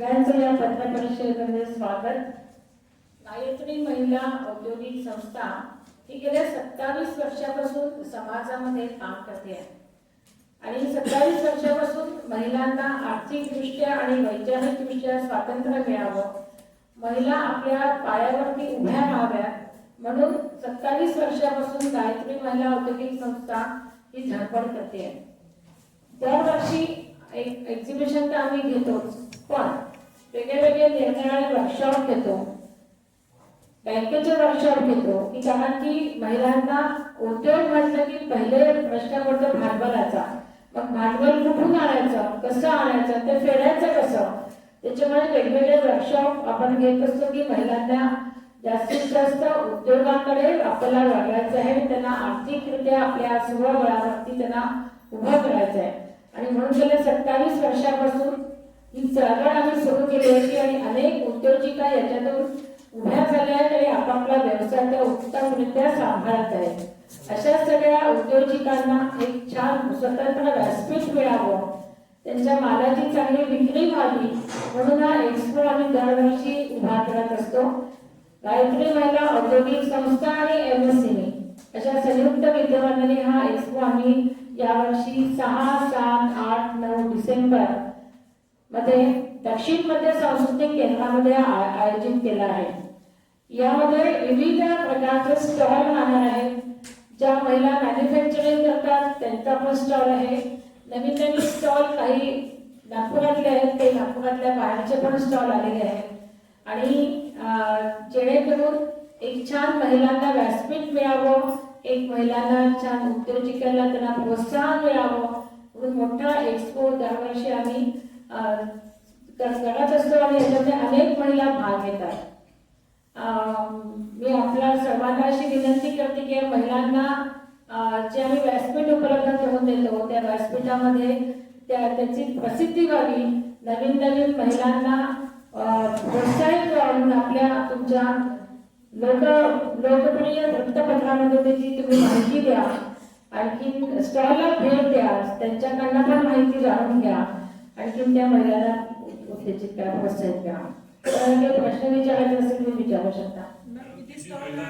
सगळ्यांचं या पत्र परिषदेमध्ये स्वागत. गायत्री महिला औद्योगिक संस्था ही गेल्या सत्तावीस वर्षापासून समाजामध्ये काम करते. आहे आणि सत्तावीस वर्षापासून महिलांना आर्थिकदृष्ट्या आणि वैचारिकदृष्ट्या स्वातंत्र्य मिळावं महिला आपल्या पायावरती उभ्या राहाव्यात म्हणून सत्तावीस वर्षापासून गायत्री महिला औद्योगिक संस्था ही धडपड करते. आहे दरवर्षी एक एक्झिबिशन तर आम्ही घेतोच पण वेगळे वेगळे निरनिराळे वर्कशॉप घेतो. बँकेच्या वर्कशॉप घेतो. की कारण की महिलांना उद्योग म्हटलं की पहिले प्रश्न पडतो भांडवलाचा मग भांडवल कुठून आणायचं? कसं आणायचं? ते फेडायचं कसं? त्याच्यामुळे वेगवेगळे वर्कशॉप आपण घेत असतो की महिलांना जास्तीत जास्त उद्योगाकडे आपल्याला लागायचं आहे. त्यांना आर्थिकरित्या आपल्या स्वबळावरती त्यांना उभं करायचं आहे. आणि म्हणून गेल्या सत्तावीस वर्षापासून ही चळवळ आम्ही सुरू केली होती आणि अनेक उद्योजिका याच्यातून उभ्या झाल्या आहेत आणि आपापला व्यवसाय त्या उत्तमरित्या सांभाळत आहेत. अशा सगळ्या उद्योजिकांना एक छान स्वतंत्र व्यासपीठ मिळावं. त्यांच्या मालाची चांगली विक्री व्हावी म्हणून हा एक्सपो आम्ही दरवर्षी उभा करत असतो. गायत्री महिला औद्योगिक संस्था आणि एम एमएससीनी अशा संयुक्त विद्यमानाने हा एक्सपो आम्ही यावर्षी सहा सात आठ नऊ डिसेंबर मध्ये दक्षिण मध्य सांस्कृतिक केंद्रामध्ये आ- आयोजित केला आहे. यामध्ये विविध प्रकारचे स्टॉल राहणार आहे ज्या महिला मॅन्युफॅक्चरिंग करतात त्यांचा पण स्टॉल आहे. नवीन नवीन स्टॉल काही नागपुरातले आहेत ते नागपुरातल्या बाहेरचे पण स्टॉल आलेले आहेत. आणि जेणेकरून एक छान महिलांना व्यासपीठ मिळावं एक महिलांना छान उद्योजिकांना त्यांना प्रोत्साहन मिळावं म्हणून मोठा एक्सपो दरवर्षी आम्ही करत असतो आणि याच्यामध्ये अनेक महिला भाग घेतात. मी आपल्या सर्वांना अशी विनंती करते की महिलांना जे आम्ही व्यासपीठ उपलब्ध करून देतो त्या व्यासपीठामध्ये त्या त्याची प्रसिद्धी व्हावी. नवीन नवीन महिलांना प्रोत्साहित करून आपल्या तुमच्या लोक लोकप्रिय वृत्तपत्रामध्ये त्याची तुम्ही माहिती द्या. आणखी स्टॉलला भेट द्या. त्यांच्याकडनं पण माहिती जाणून घ्या. आणखीन त्या महिलांना उत्तेजित करा प्रोत्साहित करा प्रश्न विचारायचे असेल तुम्ही विचारू शकता.